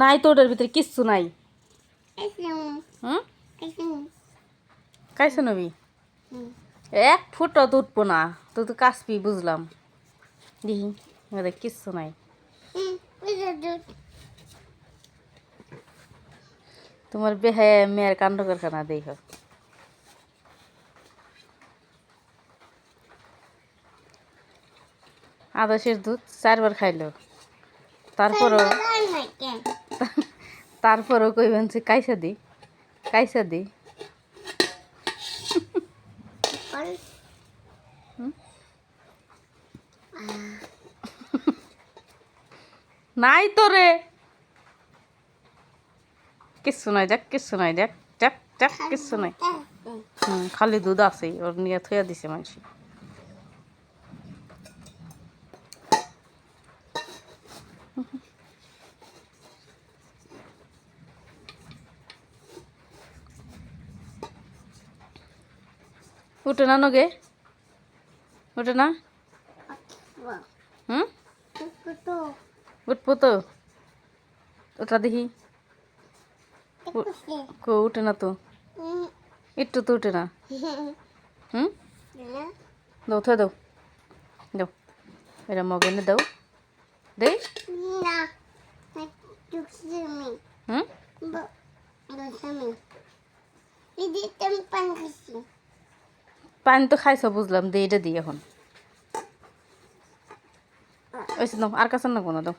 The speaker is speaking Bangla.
নাই তো ওটার ভিতরে কিচ্ছু নাই। হুম? কাইছে নবি? এক ফুটও তো উঠবো না। তুই তো কাশবি বুঝলাম। দেখি ওদের কিচ্ছু নাই। তোমার বেহে মেয়ের কাণ্ড কারখানা দেখ আদর্শের দুধ চারবার খাইলো। তারপরও তারপরও কইবেন যে কাইসা দি কাইসা দি। নাই তো রে। কিচ্ছু নাই যাক কিচ্ছু নাই দেখ যাক যাক কিচ্ছু নাই। হুম খালি দুধ আছে ওর নিয়ে থুয়া দিছে মানুষ উঠে না নগে? উঠে না? উঠবো তো। ওটা দেখি। উঠে না তো। একটু তো উঠে না। হুম? মগে এনে দাও দে হুম? পানি তো খাইছো বুঝলাম। দে এটা দিই এখন। ওই দাও আর কাছে না কোনো দাও